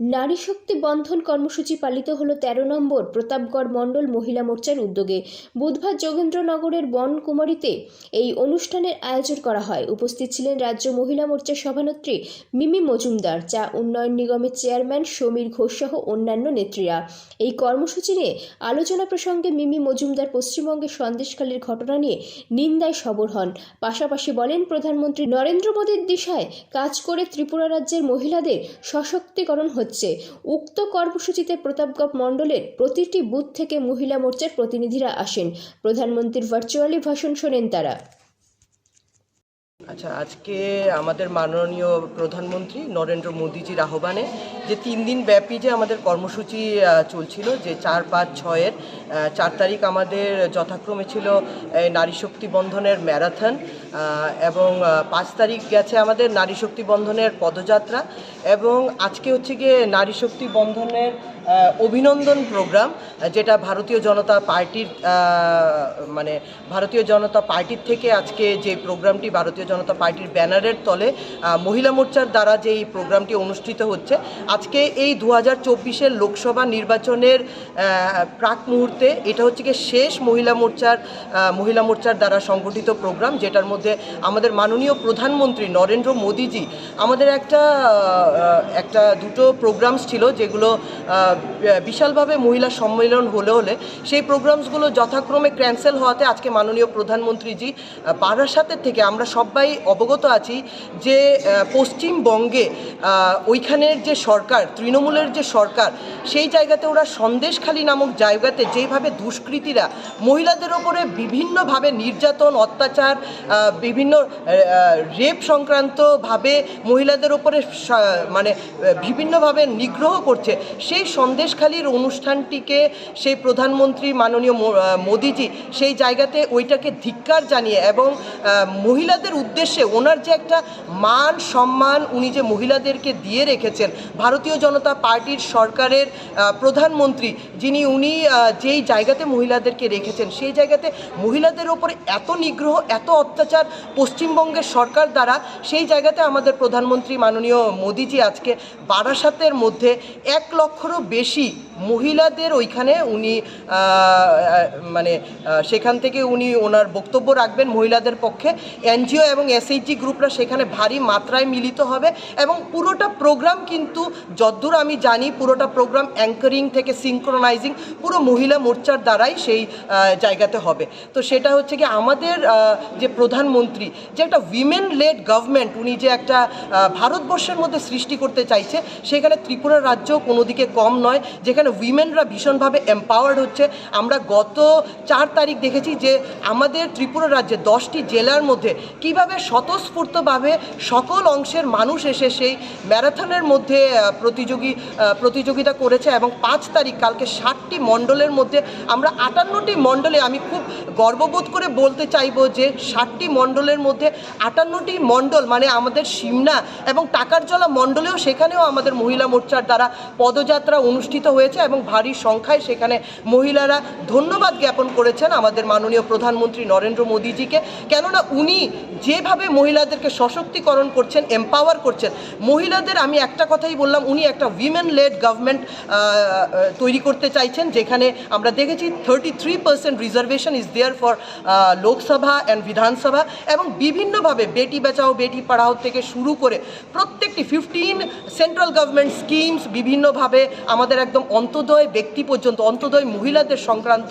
নারী শক্তি বন্ধন কর্মসূচি পালিত হল তেরো নম্বর প্রতাপগড় মণ্ডল মহিলা মোর্চার উদ্যোগে। বুধবার যোগেন্দ্রনগরের বনকুমারীতে এই অনুষ্ঠানের আয়োজন করা হয়। উপস্থিত ছিলেন রাজ্য মহিলা মোর্চার সভানেত্রী মিমি মজুমদার, চা উন্নয়ন নিগমের চেয়ারম্যান সমীর ঘোষ সহ অন্যান্য নেত্রীরা। এই কর্মসূচি নিয়ে আলোচনা প্রসঙ্গে মিমি মজুমদার পশ্চিমবঙ্গের সন্দেশখালীর ঘটনা নিয়ে নিন্দায় সবর হন। পাশাপাশি বলেন, প্রধানমন্ত্রী নরেন্দ্র মোদীর দিশায় কাজ করে ত্রিপুরা রাজ্যের মহিলাদের সশক্তিকরণ হচ্ছে। উক্ত কর্মসূচিতে প্রতাপগড় মণ্ডলের প্রতিটি বুথ থেকে মহিলা মোর্চার প্রতিনিধিরা আসেন। প্রধানমন্ত্রীর ভার্চুয়ালি ভাষণ শোনেন তারা। আচ্ছা আজকে আমাদের মাননীয় প্রধানমন্ত্রী নরেন্দ্র মোদীজির আহ্বানে যে তিন দিন ব্যাপী যে আমাদের কর্মসূচি চলছিল, যে চার পাঁচ ছয়ের চার তারিখ আমাদের যথাক্রমে ছিল নারী শক্তি বন্ধনের ম্যারাথন এবং পাঁচ তারিখ গেছে আমাদের নারী শক্তি বন্ধনের পদযাত্রা, এবং আজকে হচ্ছে গিয়ে নারী শক্তি বন্ধনের অভিনন্দন প্রোগ্রাম, যেটা ভারতীয় জনতা পার্টির মানে ভারতীয় জনতা পার্টির থেকে আজকে যে প্রোগ্রামটি ভারতীয় জনতা পার্টির ব্যানারের তলে মহিলা মোর্চার দ্বারা যে এই প্রোগ্রামটি অনুষ্ঠিত হচ্ছে, আজকে এই দু হাজার লোকসভা নির্বাচনের প্রাক মুহূর্তে এটা হচ্ছে গিয়ে শেষ মহিলা মোর্চার মহিলা মোর্চার দ্বারা সংগঠিত প্রোগ্রাম, যেটার মধ্যে আমাদের মাননীয় প্রধানমন্ত্রী নরেন্দ্র মোদীজি আমাদের একটা একটা দুটো প্রোগ্রামস ছিল যেগুলো বিশালভাবে মহিলা সম্মেলন হলে হলে সেই প্রোগ্রামসগুলো যথাক্রমে ক্যান্সেল হওয়াতে আজকে মাননীয় প্রধানমন্ত্রীজি বারাসাতের থেকে আমরা সবাই অবগত আছি যে পশ্চিমবঙ্গে ওইখানের যে সরকার, তৃণমূলের যে সরকার, সেই জায়গাতে ওরা সন্দেশখালী নামক জায়গাতে যেভাবে দুষ্কৃতীরা মহিলাদের ওপরে বিভিন্নভাবে নির্যাতন, অত্যাচার বিভিন্ন রেপ সংক্রান্তভাবে মহিলাদের ওপরে মানে বিভিন্নভাবে নিগ্রহ করছে, সেই সন্দেশখালীর অনুষ্ঠানটিকে সেই প্রধানমন্ত্রী মাননীয় মোদিজি সেই জায়গাতে ওইটাকে ধিক্কার জানিয়ে এবং মহিলাদের উদ্দেশ্যে ওনার যে একটা মান, সম্মান উনি যে মহিলাদেরকে দিয়ে রেখেছেন, ভারতীয় জনতা পার্টির সরকারের প্রধানমন্ত্রী যিনি উনি যেই জায়গাতে মহিলাদেরকে রেখেছেন, সেই জায়গাতে মহিলাদের ওপরে এত নিগ্রহ, এত অত্যাচার পশ্চিমবঙ্গের সরকার দ্বারা, সেই জায়গাতে আমাদের প্রধানমন্ত্রী মাননীয় মোদিজি আজকে বারাসাতের মধ্যে এক লক্ষরও বেশি মহিলাদের ওইখানে উনি মানে সেখান থেকে উনি ওনার বক্তব্য রাখবেন মহিলাদের পক্ষে। এনজিও এবং এসএইচজি গ্রুপরা সেখানে ভারী মাত্রায় মিলিত হবে এবং পুরোটা প্রোগ্রাম কিন্তু যদ্দূর আমি জানি পুরোটা প্রোগ্রাম অ্যাঙ্কারিং থেকে সিঙ্ক্রোনাইজিং পুরো মহিলা মোর্চার দ্বারাই সেই জায়গাতে হবে। তো সেটা হচ্ছে কি আমাদের যে প্রধানমন্ত্রী, যে একটা উইমেন লেড গভর্নমেন্ট উনি যে একটা ভারতবর্ষের মধ্যে সৃষ্টি করতে চাইছে, সেখানে ত্রিপুরা রাজ্য কোনো দিকে কম নয়, যেখানে উইমেনরা ভীষণভাবে এম্পাওয়ার্ড হচ্ছে। আমরা গত চার তারিখ দেখেছি যে আমাদের ত্রিপুরা রাজ্যে দশটি জেলার মধ্যে কীভাবে স্বতঃস্ফূর্তভাবে সকল অংশের মানুষ এসে সেই ম্যারাথনের মধ্যে প্রতিযোগী প্রতিযোগিতা করেছে এবং পাঁচ তারিখ, কালকে ষাটটি মণ্ডলের মধ্যে আমরা আটান্নটি মণ্ডলে আমি খুব গর্ববোধ করে বলতে চাইব যে ষাটটি মণ্ডলের মধ্যে আটান্নটি মণ্ডল মানে আমাদের সিমনা এবং টাকার টাকারজলা মণ্ডলেও সেখানেও আমাদের মহিলা মোর্চার দ্বারা পদযাত্রা অনুষ্ঠিত হয়েছে এবং ভারী সংখ্যায় সেখানে মহিলারা ধন্যবাদ জ্ঞাপন করেছেন আমাদের মাননীয় প্রধানমন্ত্রী নরেন্দ্র মোদীজিকে। কেননা উনি যেভাবে মহিলাদেরকে সশক্তিকরণ করছেন এম্পাওয়ার করছেন, মহিলাদের আমি একটা কথাই বললাম, উনি একটা উইমেন লেড গভর্নমেন্ট তৈরি করতে চাইছেন, যেখানে আমরা দেখেছি thirty three percent reservation is there for Lok Sabha and Vidhan Sabha এবং বিভিন্নভাবে বেটি বাঁচাও, বেটি পড়াও থেকে শুরু করে প্রত্যেকটি ফিফটিন সেন্ট্রাল গভর্নমেন্ট স্কিমস বিভিন্নভাবে আমাদের একদম অন্তদয় ব্যক্তি পর্যন্ত, অন্তদয় মহিলাদের সংক্রান্ত